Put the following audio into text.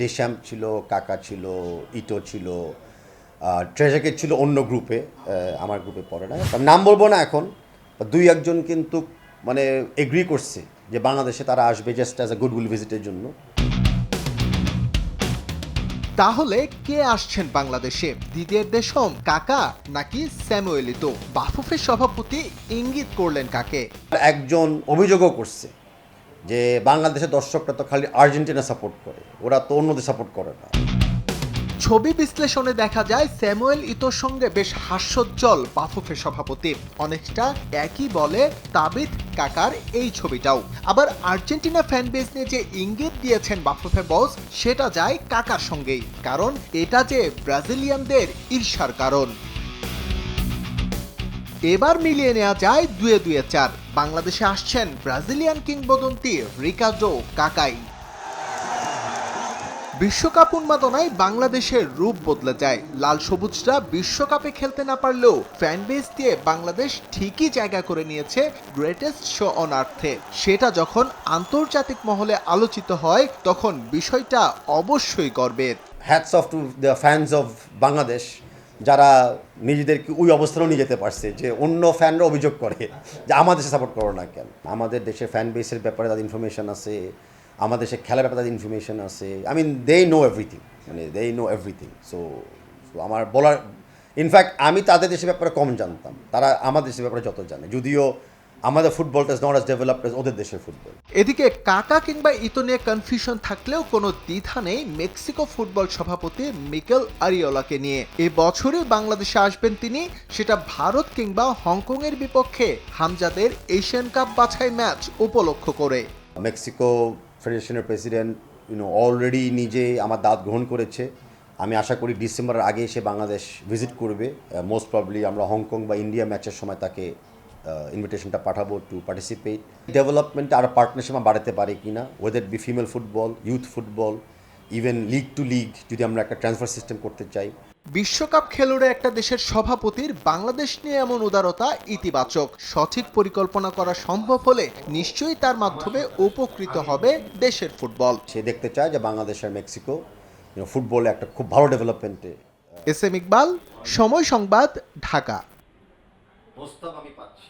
ডেশ্যাম্প ছিল কাকা ছিল ইটো ছিল ট্রেজাকে ছিল অন্য গ্রুপে আমার গ্রুপে পড়ে না নাম বলব না এখন দুই একজন কিন্তু মানে এগ্রি করছে যে বাংলাদেশে তারা আসবে জাস্ট অ্যাজ এ গুডউইল ভিজিটের জন্য। তাহলে কে আসছেন বাংলাদেশে? দিদিয়ের দেশম কাকা নাকি স্যামুয়েলিতো বাফুফের সভাপতি ইঙ্গিত করলেন কাকে? একজন অভিযোগও করছে। যে বাংলাদেশের দর্শকরা তো খালি আর্জেন্টিনা সাপোর্ট করে, ওরা তো অন্যদের সাপোর্ট করে না। ছবি বিশ্লেষণে দেখা যায়, স্যামুয়েল ইতোর সঙ্গে বেশ হাস্যোজ্জ্বল বাফুফের সভাপতি। অনেকটা একই বলে তাবিদ কাকার এই ছবিটাও। আবার আর্জেন্টিনা ফ্যান বেস নিয়ে যে ইঙ্গিত দিয়েছেন বাফুফে বস, সেটা যায় কাকার সঙ্গেই। কারণ এটা যে ব্রাজিলিয়ানদের ঈর্ষার কারণ। এবার মিলিয়ে নেওয়া যায় দুয়ে দুয়ে চার। বাংলাদেশে আসছেন ব্রাজিলিয়ান কিংবদন্তি রিকাজো কাকাই। বিশ্বকাপ উন্মাদনায় বাংলাদেশের রূপ বদলে যায়। লাল সবুজরা বিশ্বকাপে খেলতে না পারলেও ফ্যান বেস দিয়ে বাংলাদেশ ঠিকই জায়গা করে নিয়েছে গ্রেটেস্ট শো অন আর্থে। সেটা যখন আন্তর্জাতিক মহলে আলোচিত হয়, তখন বিষয়টা অবশ্যই গর্বের। Hats off to the fans of Bangladesh যারা নিজেদেরকে ওই অবস্থানেও নিয়ে যেতে পারছে, যে অন্য ফ্যানরা অভিযোগ করে যে আমাদের দেশে সাপোর্ট করো না কেন? আমাদের দেশের ফ্যান বেসের ব্যাপারে তাদের ইনফরমেশন আছে, আমাদের দেশের খেলার ব্যাপারে তাদের ইনফরমেশন আছে। I mean they know everything মানে দে নো এভরিথিং সো আমার বলার ইনফ্যাক্ট আমি তাদের দেশের ব্যাপারে কম জানতাম। তারা আমাদের দেশের ব্যাপারে যত জানে। যদিও আমাদের ফুটবলটা ইজ নট আস ডেভেলপড ওদের দেশের ফুটবল এদিকে কাকা কিংবা ইতো নিয়ে কনফিউশন থাকলেও কোনো দ্বিধা নেই মেক্সিকো ফুটবল সভাপতি মিকেল আরিওলাকে নিয়ে। এ বছরই বাংলাদেশে আসবেন তিনি সেটা ভারত কিংবা হংকংয়ের বিপক্ষে হামজাদের এশিয়ান কাপ বাছাই ম্যাচ উপলক্ষ করে। মেক্সিকো ফেডারেশনের প্রেসিডেন্ট ইউনো অলরেডি নিজে আমার দাঁত গ্রহণ করেছে। আমি আশা করি ডিসেম্বরের আগে এসে বাংলাদেশ ভিজিট করবে। মোস্ট প্রবলি আমরা হংকং বা ইন্ডিয়া ম্যাচের সময় তাকে ইনভিটেশনটা পাঠাবো টু পার্টিসিপেট ডেভেলপমেন্টে আরও পার্টনারশিপ বাড়াতে পারি কিনা whether be female football youth football even league to league যদি আমরা একটা ট্রান্সফার সিস্টেম করতে চাই। বিশ্বকাপ খেলুড়ে একটা দেশের সভাপতির বাংলাদেশ নিয়ে এমন উদারতা ইতিবাচক। সঠিক পরিকল্পনা করা সম্ভব হলে নিশ্চয়ই তার মাধ্যমে উপকৃত হবে দেশের ফুটবল। সে দেখতে চায় যে বাংলাদেশ আর মেক্সিকো ফুটবলে একটা খুব ভালো ডেভেলপমেন্টে এস এম ইকবাল সময় সংবাদ ঢাকা। প্রস্তাব আমি পাচ্ছি।